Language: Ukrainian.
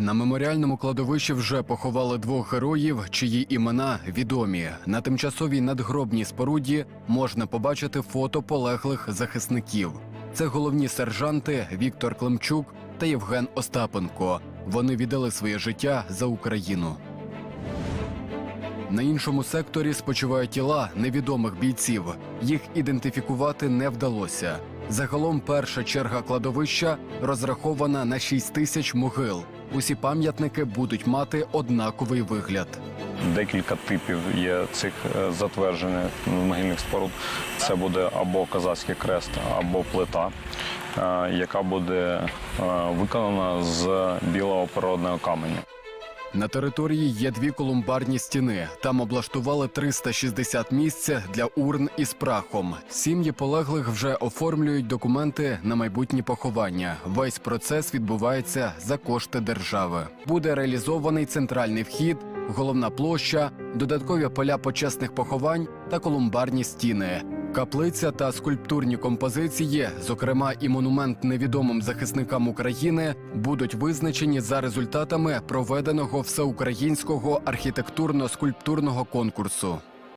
На меморіальному кладовищі вже поховали двох героїв, чиї імена відомі. На тимчасовій надгробній споруді можна побачити фото полеглих захисників. Це головні сержанти Віктор Климчук та Євген Остапенко. Вони віддали своє життя за Україну. На іншому секторі спочивають тіла невідомих бійців. Їх ідентифікувати не вдалося. Загалом перша черга кладовища розрахована на 6 тисяч могил. Усі пам'ятники будуть мати однаковий вигляд. Декілька типів є цих е, затверджених могильних споруд. Це буде або козацький крест, або плита, е, яка буде е, виконана з білого природного каменю. На території є дві колумбарні стіни. Там облаштували 360 місць для урн із прахом. Сім'ї полеглих вже оформлюють документи на майбутні поховання. Весь процес відбувається за кошти держави. Буде реалізований центральний вхід, головна площа, додаткові поля почесних поховань та колумбарні стіни. Каплиця та скульптурні композиції, зокрема і монумент невідомим захисникам України, будуть визначені за результатами проведеного всеукраїнського архітектурно-скульптурного конкурсу.